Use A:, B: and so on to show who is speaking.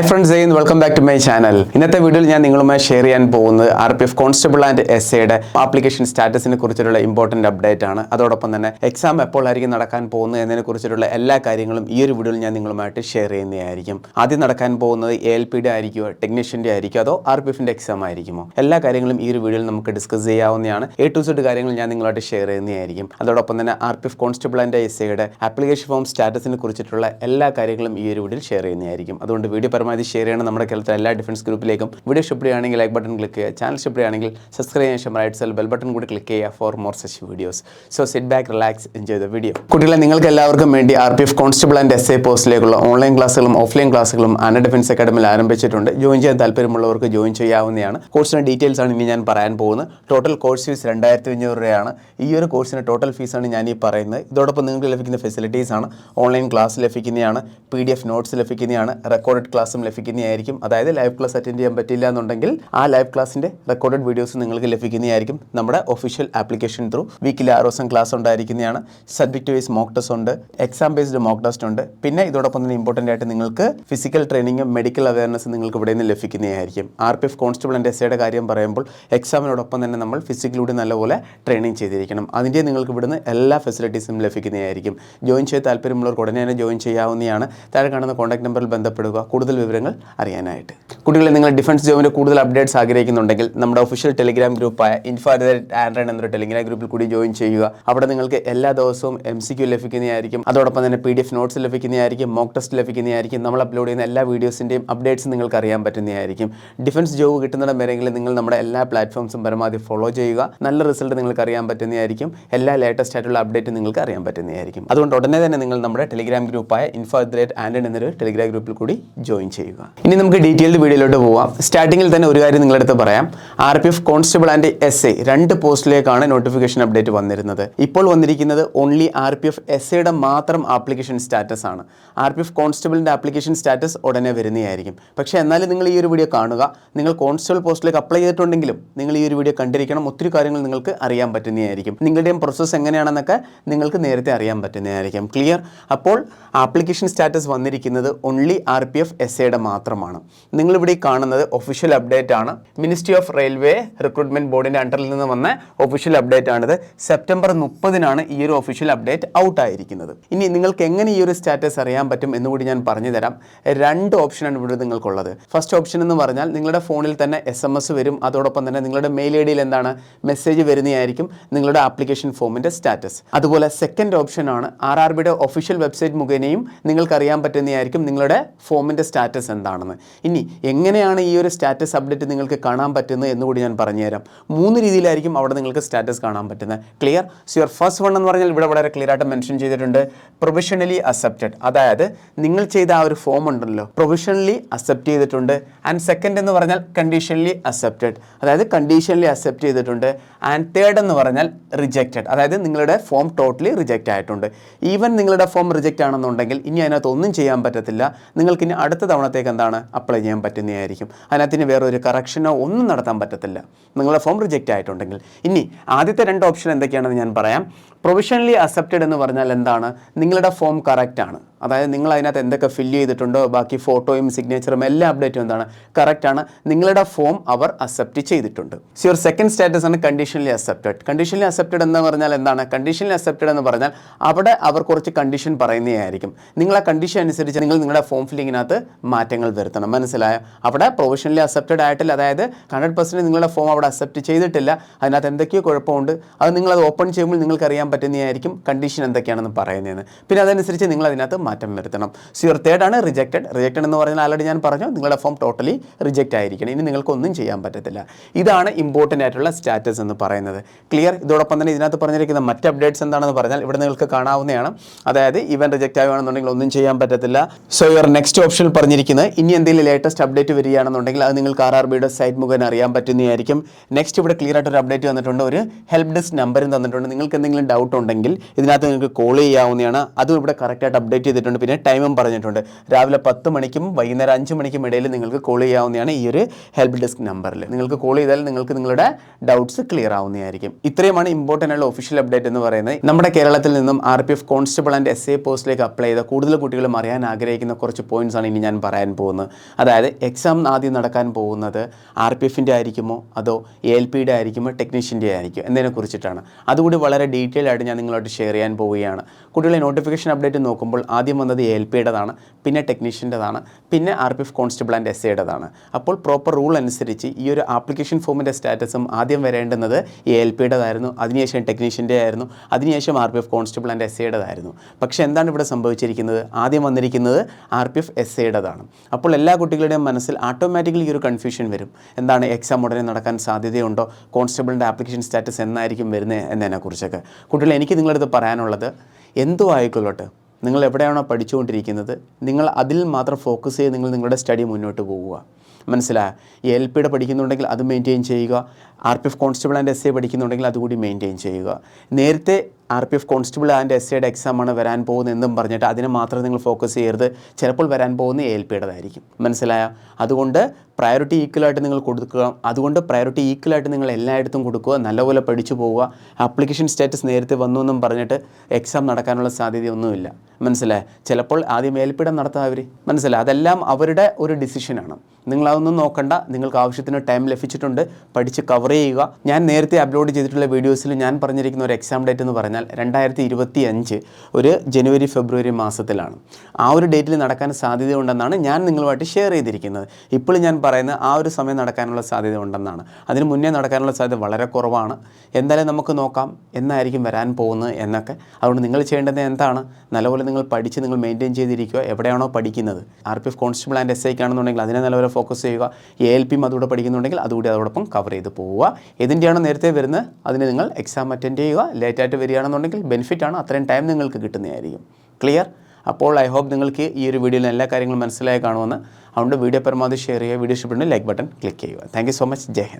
A: Hi friends ചെയ്യുന്നു welcome back to my channel ഇന്നത്തെ വീഡിയോയിൽ ഞാൻ നിങ്ങളുമായി ഷെയർ ചെയ്യാൻ പോകുന്നത് R P F constable and S എയുടെ ആപ്ലിക്കേഷൻ സ്റ്റാറ്റസിനെ കുറിച്ചുള്ള ഇമ്പോർട്ടന്റ് അപ്ഡേറ്റ് ആണ്. അതോടൊപ്പം തന്നെ എക്സാം എപ്പോഴായിരിക്കും നടക്കാൻ പോകുന്നത് എന്നതിനെ കുറിച്ചിട്ടുള്ള എല്ലാ കാര്യങ്ങളും ഈ ഒരു വീഡിയോയിൽ ഞാൻ നിങ്ങളുമായിട്ട് ഷെയർ ചെയ്യുന്നതായിരിക്കും. ആദ്യം നടക്കാൻ പോകുന്നത് എ എൽ പിയുടെ ആയിരിക്കുമോ ടെക്നീഷ്യന്റെ ആയിരിക്കുമോ അതോ ആർ പി എഫിന്റെ എക്സാം ആയിരിക്കുമോ? എല്ലാ കാര്യങ്ങളും ഈ ഒരു വീഡിയോയിൽ നമുക്ക് ഡിസ്കസ് ചെയ്യാവുന്നതാണ്. എ ടു സെഡ് കാര്യങ്ങൾ ഞാൻ നിങ്ങളായിട്ട് ഷെയർ ചെയ്യുന്നതായിരിക്കും. അതോടൊപ്പം തന്നെ R P F constable and S എയുടെ ആപ്ലിക്കേഷൻ ഫോം സ്റ്റാറ്റസിനെ കുറിച്ചിട്ടുള്ള എല്ലാ കാര്യങ്ങളും ഈ ഒരു വീഡിയോയിൽ ഷെയർ ചെയ്യുന്നതായിരിക്കും. അതുകൊണ്ട് വീഡിയോ പരമാവധി ഷെയർ ചെയ്യണം നമ്മുടെ കേരളത്തിലെ എല്ലാ ഡിഫൻസ് ഗ്രൂപ്പിലേക്കും വീഡിയോ ഇഷ്ടപ്പെടുകയാണെങ്കിൽ ലൈക്ക് ബട്ടൺ ക്ലിക്ക് ചെയ്യുക. ചാനൽ ഇഷ്ടപ്പെടുകയാണെങ്കിൽ സബ്സ്ക്രൈബ് ചെയ്യാൻ ശേഷം റൈറ്റ് സെൽ ബെൽ ബട്ടൺ കൂടി ക്ലിക്ക് ചെയ്യുക for more such videos so sit back relax enjoy the video കുട്ടികളെ നിങ്ങൾക്ക് എല്ലാവർക്കും വേണ്ടി R P F constable and S A പോസ്റ്റിലേക്കുള്ള online ക്ലാസ്സുകളും ഓഫ്ലൈൻ ക്ലാസ്സുകളും ആന ഡിഫൻസ് അക്കാഡമിയിൽ ആരംഭിച്ചിട്ടുണ്ട്. ജോയിൻ ചെയ്യാൻ താല്പര്യമുള്ളവർക്ക് ജോയിൻ ചെയ്യാവുന്നതാണ്. കോഴ്സിന്റെ ഡീറ്റെയിൽസ് ആണ് ഇനി ഞാൻ പറയാൻ പോകുന്നത്. ടോട്ടൽ കോഴ്സ് ഫീസ് രണ്ടായിരത്തി അഞ്ഞൂറ് രൂപയാണ്. ഈ ഒരു കോഴ്സിന് ടോട്ടൽ ഫീസാണ് ഞാൻ ഈ പറയുന്നത്. ഇതോടൊപ്പം നിങ്ങൾക്ക് ലഭിക്കുന്ന ഫെസിലിറ്റീസ് ആണ്. ഓൺലൈൻ ക്ലാസ് ലഭിക്കുന്നതാണ്. പി ഡി എഫ് നോട്ട്സ് ലഭിക്കുന്നതാണ് റെക്കോർഡഡ് ക്ലാസ്സും ലഭിക്കുന്നതായിരിക്കും. അതായത് ലൈവ് ക്ലാസ് അറ്റൻഡ് ചെയ്യാൻ പറ്റില്ല എന്നുണ്ടെങ്കിൽ ആ ലൈവ് ക്ലാസ്സിന്റെ റെക്കോർഡഡ് വീഡിയോസ് നിങ്ങൾക്ക് ലഭിക്കുന്നതായിരിക്കും നമ്മുടെ ഒഫീഷ്യൽ ആപ്ലിക്കേഷൻ ത്രൂ വീക്കിൽ ആറ് ദിവസം ക്ലാസ് ഉണ്ടായിരിക്കുന്നതാണ്. സബ്ജക്റ്റ് വൈസ് മോക്ക് ടെസ്റ്റ് ഉണ്ട്. എക്സാം ബേസ്ഡ് മോക്ക് ടെസ്റ്റ് ഉണ്ട്. പിന്നെ ഇതോടൊപ്പം തന്നെ ഇമ്പോർട്ടന്റ് ആയിട്ട് നിങ്ങൾക്ക് ഫിസിക്കൽ ട്രെയിനിങ്ങും മെഡിക്കൽ അവയർനെസ് നിങ്ങൾക്ക് ഇവിടെ നിന്ന് ലഭിക്കുന്നതായിരിക്കും. R P F constable and S കാര്യം പറയുമ്പോൾ എക്സാമിനോടൊപ്പം തന്നെ നമ്മൾ ഫിസിക്കലൂടെ നല്ലപോലെ ട്രെയിനിങ് ചെയ്തിരിക്കണം. അതിന്റെ നിങ്ങൾക്ക് ഇവിടുന്ന് എല്ലാ ഫെസിലിറ്റീസും ലഭിക്കുന്നതായിരിക്കും. ജോയിൻ ചെയ്ത് താല്പര്യമുള്ളവർക്ക് ഉടനെ തന്നെ ജോയിൻ ചെയ്യാവുന്നതാണ്. താഴെ കാണുന്ന കോൺടാക്ട് നമ്പറിൽ ബന്ധപ്പെടുക. കൂടുതൽ വിവരങ്ങൾ അറിയാനായിട്ട്. കുട്ടികളെ നിങ്ങൾ ഡിഫൻസ് ജോബിന്റെ കൂടുതൽ അപ്ഡേറ്റ്സ് ആഗ്രഹിക്കുന്നുണ്ടെങ്കിൽ നമ്മുടെ ഒഫീഷ്യൽ ടെലിഗ്രാം ഗ്രൂപ്പായ ഇൻഫാർ ആൻഡ്രൻ എന്നൊരു ടെലിഗ്രാം ഗ്രൂപ്പിൽ കൂടി ജോയിൻ ചെയ്യുക. അവിടെ നിങ്ങൾക്ക് എല്ലാ ദിവസവും എം സി ക്യു ലഭിക്കുന്നതായിരിക്കും. അതോടൊപ്പം തന്നെ പി ഡി എഫ് നോട്ട്സ് ലഭിക്കുന്നതായിരിക്കും. മോക്ക് ടെസ്റ്റ് ലഭിക്കുന്നതായിരിക്കും. നമ്മൾ അപ്ലോഡ് ചെയ്യുന്ന എല്ലാ വീഡിയോസിന്റെയും അപ്ഡേറ്റ്സ് നിങ്ങൾക്ക് അറിയാൻ പറ്റുന്നതായിരിക്കും. ഡിഫൻസ് ജോബ് കിട്ടുന്നിടം വരെയെങ്കിലും നിങ്ങൾ നമ്മുടെ എല്ലാ പ്ലാറ്റ്ഫോംസും പരമാവധി ഫോളോ ചെയ്യുക. നല്ല റിസൾട്ട് നിങ്ങൾക്ക് അറിയാൻ പറ്റുന്നതായിരിക്കും. എല്ലാ ലേറ്റസ്റ്റ് ആയിട്ടുള്ള അപ്ഡേറ്റ് നിങ്ങൾക്ക് അറിയാൻ പറ്റുന്നതായിരിക്കും. അതുകൊണ്ട് ഉടനെ തന്നെ നിങ്ങൾ നമ്മുടെ ടെലിഗ്രാം ഗ്രൂപ്പായ ഇൻഫോ അറ്റ് ആൻഡ് എന്നൊരു ടെലിഗ്രാം ഗ്രൂപ്പിൽ കൂടി ജോയിൻ ചെയ്യുക. ഇനി നമുക്ക് ഡീറ്റെയിൽഡ് വീഡിയോയിലോട്ട് പോവാം. സ്റ്റാർട്ടിങ്ങിൽ തന്നെ ഒരു കാര്യം നിങ്ങളടുത്ത് പറയാം. R P F constable and S I രണ്ട് പോസ്റ്റിലേക്കാണ് നോട്ടിഫിക്കേഷൻ അപ്ഡേറ്റ് വന്നിരുന്നത്. ഇപ്പോൾ വന്നിരിക്കുന്നത് only R P F S ഐയുടെ മാത്രം ആപ്ലിക്കേഷൻ സ്റ്റാറ്റസ് ആണ്. ആർ പി എഫ് കോൺസ്റ്റബിളിന്റെ ആപ്ലിക്കേഷൻ സ്റ്റാറ്റസ് ഉടനെ വരുന്നതായിരിക്കും. പക്ഷേ എന്നാലും നിങ്ങൾ ഈ ഒരു വീഡിയോ കാണുക. നിങ്ങൾ കോൺസ്റ്റബിൾ പോസ്റ്റിലേക്ക് അപ്ലൈ ചെയ്തിട്ടുണ്ടെങ്കിലും നിങ്ങൾ ഈ ഒരു വീഡിയോ കണ്ടിരിക്കണം. ഒത്തിരി കാര്യങ്ങൾ നിങ്ങൾക്ക് അറിയാൻ പറ്റുന്നതായിരിക്കും. നിങ്ങളുടെയും പ്രോസസ്സ് എങ്ങനെയാണെന്നൊക്കെ നിങ്ങൾക്ക് നേരത്തെ അറിയാൻ പറ്റുന്നതായിരിക്കും. ക്ലിയർ അപ്പോൾ ആപ്ലിക്കേഷൻ സ്റ്റാറ്റസ് വന്നിരിക്കുന്നത് only R P F S എയുടെ മാത്രമാണ്. നിങ്ങളിവിടെ കാണുന്നത് ഒഫീഷ്യൽ അപ്ഡേറ്റ് ആണ്. മിനിസ്ട്രി ഓഫ് റെയിൽവേ റിക്രൂട്ട്മെന്റ് ബോർഡിന്റെ അണ്ടറിൽ നിന്ന് വന്ന ഒഫീഷ്യൽ അപ്ഡേറ്റ് ആണിത്. സെപ്റ്റംബർ മുപ്പതിനാണ് ഈ ഒരു ഒഫീഷ്യൽ അപ്ഡേറ്റ് ഔട്ട് ആയിരിക്കുന്നത്. ഇനി നിങ്ങൾക്ക് എങ്ങനെ ഈ ഒരു സ്റ്റാറ്റസ് അറിയാൻ പറ്റും എന്നുകൂടി ഞാൻ പറഞ്ഞു തരാം. രണ്ട് ഓപ്ഷനാണ് ഇവിടെ നിങ്ങൾക്കുള്ളത്. ഫസ്റ്റ് ഓപ്ഷൻ എന്ന് പറഞ്ഞാൽ നിങ്ങളുടെ ഫോണിൽ തന്നെ എസ് എം എസ് വരും. അതോടൊപ്പം തന്നെ നിങ്ങളുടെ മെയിൽ ഐ ഡിയിൽ എന്താണ് മെസ്സേജ് വരുന്നതായിരിക്കും നിങ്ങളുടെ ആപ്ലിക്കേഷൻ ഫോമിന്റെ സ്റ്റാറ്റസ് അതുപോലെ സെക്കൻഡ് ഓപ്ഷൻ ആണ്. ആർ ആർ ബിയുടെ ഒഫീഷ്യൽ വെബ്സൈറ്റ് മുഖേനയും നിങ്ങൾക്ക് അറിയാൻ പറ്റുന്നതായിരിക്കും നിങ്ങളുടെ ഫോമിന്റെ സ്റ്റാറ്റസ് എന്താണെന്ന്. ഇനി എങ്ങനെയാണ് ഈ ഒരു സ്റ്റാറ്റസ് അപ്ഡേറ്റ് നിങ്ങൾക്ക് കാണാൻ പറ്റുന്നത് എന്നുകൂടി ഞാൻ പറഞ്ഞുതരാം. മൂന്ന് രീതിയിലായിരിക്കും അവിടെ നിങ്ങൾക്ക് സ്റ്റാറ്റസ് കാണാൻ പറ്റുന്നത്. Clear so your first one എന്ന് പറഞ്ഞാൽ ഇവിടെ വളരെ ക്ലിയർ ആയിട്ട് മെൻഷൻ ചെയ്തിട്ടുണ്ട്. പ്രൊവിഷണലി അക്സെപ്റ്റഡ് അതായത് നിങ്ങൾ ചെയ്ത ആ ഒരു ഫോം ഉണ്ടല്ലോ. പ്രൊവിഷണലി അക്സെപ്റ്റ് ചെയ്തിട്ടുണ്ട്. ആൻഡ് സെക്കൻഡ് എന്ന് പറഞ്ഞാൽ കണ്ടീഷണലി അക്സെപ്റ്റഡ് അതായത് കണ്ടീഷണലി അക്സെപ്റ്റ് ചെയ്തിട്ടുണ്ട്. ആൻഡ് തേർഡ് എന്ന് പറഞ്ഞാൽ റിജക്റ്റഡ് അതായത് നിങ്ങളുടെ ഫോം ടോട്ടലി റിജക്റ്റ് ആയിട്ടുണ്ട്. ഈവൻ നിങ്ങളുടെ ഫോം റിജക്റ്റ് ആണെന്നുണ്ടെങ്കിൽ ഇനി അതിനകത്ത് ഒന്നും ചെയ്യാൻ പറ്റത്തില്ല. നിങ്ങൾക്ക് ഇനി അടുത്ത തവണത്തേക്ക് എന്താണ് അപ്ലൈ ചെയ്യാൻ പറ്റുന്നതായിരിക്കും. അതിനകത്തിന് വേറൊരു കറക്ഷനോ ഒന്നും നടത്താൻ പറ്റത്തില്ല. നിങ്ങളുടെ ഫോം റിജക്റ്റ് ആയിട്ടുണ്ടെങ്കിൽ. ഇനി ആദ്യത്തെ രണ്ട് ഓപ്ഷൻ എന്തൊക്കെയാണെന്ന് ഞാൻ പറയാം. പ്രൊവിഷണലി അക്സെപ്റ്റഡ് എന്ന് പറഞ്ഞാൽ എന്താണ്? നിങ്ങളുടെ ഫോം കറക്റ്റ് ആണ്. അതായത് നിങ്ങൾ അതിനകത്ത് എന്തൊക്കെ ഫില്ല് ചെയ്തിട്ടുണ്ടോ ബാക്കി ഫോട്ടോയും സിഗ്നേച്ചറും എല്ലാ അപ്ഡേറ്റും എന്താണ്? കറക്റ്റ് ആണ്. നിങ്ങളുടെ ഫോം അവർ അക്സെപ്റ്റ് ചെയ്തിട്ടുണ്ട്. സോ യുവർ സെക്കൻഡ് സ്റ്റാറ്റസ് ആണ് കണ്ടീഷണലി അക്സെപ്റ്റഡ് കണ്ടീഷണലി അക്സെപ്റ്റഡ് എന്ന് പറഞ്ഞാൽ എന്താണ്? കണ്ടീഷണലി അക്സെപ്റ്റഡ് എന്ന് പറഞ്ഞാൽ അവിടെ അവർ കുറച്ച് കണ്ടീഷൻ പറയുന്നതായിരിക്കും. നിങ്ങൾ ആ കണ്ടീഷൻ അനുസരിച്ച് നിങ്ങൾ നിങ്ങളുടെ ഫോം ഫില്ലിങ്ങിനകത്ത് മാറ്റങ്ങൾ വരുത്തണം. മനസ്സിലായ? അവിടെ പ്രൊവിഷണലി അക്സെപ്റ്റഡ് ആയിട്ടില്ല. അതായത് ഹൺഡ്രഡ് പെർസെന്റ് നിങ്ങളുടെ ഫോം അവിടെ അക്സെപ്റ്റ് ചെയ്തിട്ടില്ല. അതിനകത്ത് എന്തൊക്കെയോ കുഴപ്പമുണ്ട്. അത് നിങ്ങളത് ഓപ്പൺ ചെയ്യുമ്പോൾ നിങ്ങൾക്ക് അറിയാൻ പറ്റുന്നതായിരിക്കും കണ്ടീഷൻ എന്തൊക്കെയാണെന്ന് പറയുന്നതെന്ന്. പിന്നെ അതനുസരിച്ച് നിങ്ങൾ അതിനകത്ത് മാറ്റം വരുത്തണം. സോ യുവർ തേർഡ് ആണ് റിജക്റ്റഡ് റിജക്റ്റഡ് എന്ന് പറഞ്ഞാൽ ആൾറെഡി ഞാൻ പറഞ്ഞു നിങ്ങളുടെ ഫോം ടോട്ടലി റിജക്റ്റ് ആയിരിക്കണം. ഇനി നിങ്ങൾക്ക് ഒന്നും ചെയ്യാൻ പറ്റത്തില്ല. ഇതാണ് ഇമ്പോർട്ടന്റ് ആയിട്ടുള്ള സ്റ്റാറ്റസ് എന്ന് പറയുന്നത്. ക്ലിയർ ഇതോടൊപ്പം തന്നെ ഇതിനകത്ത് പറഞ്ഞിരിക്കുന്ന മറ്റ് അപ്ഡേറ്റ്സ് എന്താണെന്ന് പറഞ്ഞാൽ ഇവിടെ നിങ്ങൾക്ക് കാണാവുന്നതാണ്. അതായത് ഇവൻ റിജക്റ്റ് ആവുകയാണെന്നുണ്ടെങ്കിൽ ഒന്നും ചെയ്യാൻ പറ്റത്തില്ല. സോ യുവർ നെക്സ്റ്റ് ഓപ്ഷൻ പറഞ്ഞിരിക്കുന്നത് ഇനി എന്തെങ്കിലും ലേറ്റസ്റ്റ് അപ്ഡേറ്റ് വരികയാണെന്നുണ്ടെങ്കിൽ അത് നിങ്ങൾക്ക് ആർ ആർ ബിയുടെ സൈറ്റ് മുഖേന അറിയാൻ പറ്റുന്നതായിരിക്കും. നെക്സ്റ്റ് ഇവിടെ ക്ലിയർ ആയിട്ട് ഒരു അപ്ഡേറ്റ് വന്നിട്ടുണ്ട്. ഒരു ഹെൽപ്പ് ഡെസ്ക് നമ്പറും തന്നിട്ടുണ്ട്. നിങ്ങൾക്ക് എന്തെങ്കിലും ഡൗട്ട് ഉണ്ടെങ്കിൽ ഇതിനകത്ത് നിങ്ങൾക്ക് കോൾ ചെയ്യാവുന്നതാണ്. അതും ഇവിടെ കറക്റ്റായിട്ട് അപ്ഡേറ്റ് ചെയ്തിട്ടുണ്ട്. പിന്നെ ടൈമും പറഞ്ഞിട്ടുണ്ട്. രാവിലെ പത്ത് മണിക്കും വൈകുന്നേരം അഞ്ച് മണിക്കും ഇടയിൽ നിങ്ങൾക്ക് കോൾ ചെയ്യാവുന്നതാണ് ഈ ഒരു ഹെൽപ്പ് ഡെസ്ക് നമ്പറിൽ നിങ്ങൾക്ക് കോൾ ചെയ്താൽ നിങ്ങൾക്ക് നിങ്ങളുടെ ഡൗട്ട്സ് ക്ലിയർ ആവുന്നതായിരിക്കും. ഇത്രയുമാണ് ഇമ്പോർട്ടന്റ് ആയിട്ടുള്ള ഒഫീഷ്യൽ അപ്ഡേറ്റ് എന്ന് പറയുന്നത്. നമ്മുടെ കേരളത്തിൽ നിന്നും R P F constable and S A പോസ്റ്റിലേക്ക് അപ്ലൈ ചെയ്ത കൂടുതൽ കുട്ടികളും അറിയാൻ ആഗ്രഹിക്കുന്ന കുറച്ച് പോയിന്റ്സ് ആണ് ഇനി ഞാൻ പറയാൻ പോകുന്നത്. അതായത് എക്സാം ആദ്യം നടക്കാൻ പോകുന്നത് ആർ പി എഫിന്റെ ആയിരിക്കുമോ? അതോ എ എൽ പിയുടെ ആയിരിക്കുമോ? ടെക്നീഷ്യന്റെ ആയിരിക്കും എന്നതിനെ കുറിച്ചിട്ടാണ്. അതുകൂടി വളരെ ഡീറ്റെയിൽ ആയിട്ട് ഞാൻ നിങ്ങളോട് ഷെയർ ചെയ്യാൻ പോവുകയാണ്. കുട്ടികളെ നോട്ടിഫിക്കേഷൻ അപ്ഡേറ്റ് നോക്കുമ്പോൾ ആദ്യം വന്നത് എ എൽ പിയുടേതാണ് പിന്നെ ടെക്നീഷ്യന്റെതാണ് പിന്നെ R P F constable and S എയുടേതാണ് അപ്പോൾ പ്രോപ്പർ റൂൾ അനുസരിച്ച് ഈ ഒരു ആപ്ലിക്കേഷൻ ഫോമിന്റെ സ്റ്റാറ്റസും ആദ്യം വരേണ്ടുന്നത് എ എൽ പിയുടേതായിരുന്നു അതിനുശേഷം ടെക്നീഷ്യന്റെ ആയിരുന്നു അതിനുശേഷം R P F constable and S എയുടേതായിരുന്നു പക്ഷേ എന്താണ് ഇവിടെ സംഭവിച്ചിരിക്കുന്നത്? ആദ്യം വന്നിരിക്കുന്നത് ആർ പി എഫ് എസ് എയുടേതാണ് അപ്പോൾ എല്ലാ കുട്ടികളുടെയും മനസ്സിൽ ഓട്ടോമാറ്റിക്കലി ഈ ഒരു കൺഫ്യൂഷൻ വരും. എന്താണ് എക്സാം ഉടനെ നടക്കാൻ സാധ്യതയുണ്ടോ? കോൺസ്റ്റബിളിന്റെ ആപ്ലിക്കേഷൻ സ്റ്റാറ്റസ് എന്നായിരിക്കും വരുന്നത് എന്നതിനെക്കുറിച്ചൊക്കെ കുട്ടികൾ എനിക്ക് നിങ്ങളുടെ അടുത്ത് പറയാനുള്ളത് എന്തോ ആയിക്കൊള്ളട്ടെ? നിങ്ങൾ എവിടെയാണോ പഠിച്ചുകൊണ്ടിരിക്കുന്നത് നിങ്ങൾ അതിൽ മാത്രം ഫോക്കസ് ചെയ്ത് നിങ്ങൾ നിങ്ങളുടെ സ്റ്റഡി മുന്നോട്ട് പോവുക മനസ്സിലായ? എൽ പിയുടെ പഠിക്കുന്നുണ്ടെങ്കിൽ അത് മെയിന്റെയിൻ ചെയ്യുക. R P F constable and S A പഠിക്കുന്നുണ്ടെങ്കിൽ അതുകൂടി മെയിന്റെയിൻ ചെയ്യുക. നേരത്തെ R P F constable and S എയുടെ എക്സാമാണ് വരാൻ പോകുന്നത് എന്നും പറഞ്ഞിട്ട് അതിനെ മാത്രം നിങ്ങൾ ഫോക്കസ് ചെയ്യരുത്. ചിലപ്പോൾ വരാൻ പോകുന്ന എ എൽ പിയുടേതായിരിക്കും മനസ്സിലായ? അതുകൊണ്ട് പ്രയോറിറ്റി ഈക്വലായിട്ട് നിങ്ങൾ കൊടുക്കുക. അതുകൊണ്ട് പ്രയോറിറ്റി ഈക്വലായിട്ട് നിങ്ങൾ എല്ലായിടത്തും കൊടുക്കുക. നല്ലപോലെ പഠിച്ചു പോവുക. ആപ്ലിക്കേഷൻ സ്റ്റാറ്റസ് നേരത്തെ വന്നു എന്നും പറഞ്ഞിട്ട് എക്സാം നടക്കാനുള്ള സാധ്യതയൊന്നുമില്ല. മനസ്സിലായ? ചിലപ്പോൾ ആദ്യം മേൽപ്പിടം നടത്താം അവർ മനസ്സിലായി? അതെല്ലാം അവരുടെ ഒരു ഡിസിഷനാണ് നിങ്ങൾ അതൊന്നും നോക്കണ്ട. നിങ്ങൾക്ക് ആവശ്യത്തിന് ടൈം ലഭിച്ചിട്ടുണ്ട്. പഠിച്ച് കവർ ചെയ്യുക. ഞാൻ നേരത്തെ അപ്ലോഡ് ചെയ്തിട്ടുള്ള വീഡിയോസിൽ ഞാൻ പറഞ്ഞിരിക്കുന്ന ഒരു എക്സാം ഡേറ്റ് എന്ന് പറഞ്ഞാൽ രണ്ടായിരത്തി ഇരുപത്തി അഞ്ച് ഒരു ജനുവരി ഫെബ്രുവരി മാസത്തിലാണ്. ആ ഒരു ഡേറ്റിൽ നടക്കാൻ സാധ്യത ഉണ്ടെന്നാണ് ഞാൻ നിങ്ങളുമായിട്ട് ഷെയർ ചെയ്തിരിക്കുന്നത്. ഇപ്പോൾ ഞാൻ പറയുന്നത് ആ ഒരു സമയം നടക്കാനുള്ള സാധ്യത ഉണ്ടെന്നാണ്. അതിന് മുന്നേ നടക്കാനുള്ള സാധ്യത വളരെ കുറവാണ്. എന്തായാലും നമുക്ക് നോക്കാം എന്നായിരിക്കും വരാൻ പോകുന്നത് എന്നൊക്കെ. അതുകൊണ്ട് നിങ്ങൾ ചെയ്യേണ്ടത് എന്താണ്? നല്ലപോലെ നിങ്ങൾ പഠിച്ച് നിങ്ങൾ മെയിന്റെയിൻ ചെയ്തിരിക്കുക. എവിടെയാണോ പഠിക്കുന്നത്? R P F constable and S ഐക്ക് ആണെന്നുണ്ടെങ്കിൽ അതിനെ നല്ലപോലെ ഫോക്കസ് ചെയ്യുക. എ എൽ പിയും അതുകൂടെ പഠിക്കുന്നുണ്ടെങ്കിൽ അതുകൂടി അതോടൊപ്പം കവർ ചെയ്ത് പോവുക. ഏതിന്റെയാണോ നേരത്തെ വരുന്നത്? അതിന് നിങ്ങൾ എക്സാം അറ്റൻഡ് ചെയ്യുക. ലേറ്റായിട്ട് വരികയാണെന്നുണ്ടെങ്കിൽ ബെനിഫിറ്റ് ആണ്. അത്രയും ടൈം നിങ്ങൾക്ക് കിട്ടുന്നതായിരിക്കും. ക്ലിയർ അപ്പോൾ ഐ ഹോപ്പ് നിങ്ങൾക്ക് ഈ ഒരു വീഡിയോയിൽ എല്ലാ കാര്യങ്ങളും മനസ്സിലായി കാണുമെന്ന്. അതുകൊണ്ട് വീഡിയോ പരമാവധി ഷെയർ ചെയ്യുക. വീഡിയോ ഇഷ്ടപ്പെടുന്ന ലൈക്ക് ബട്ടൺ ക്ലിക്ക് ചെയ്യുക. താങ്ക് സോ മച്ച് ജയ്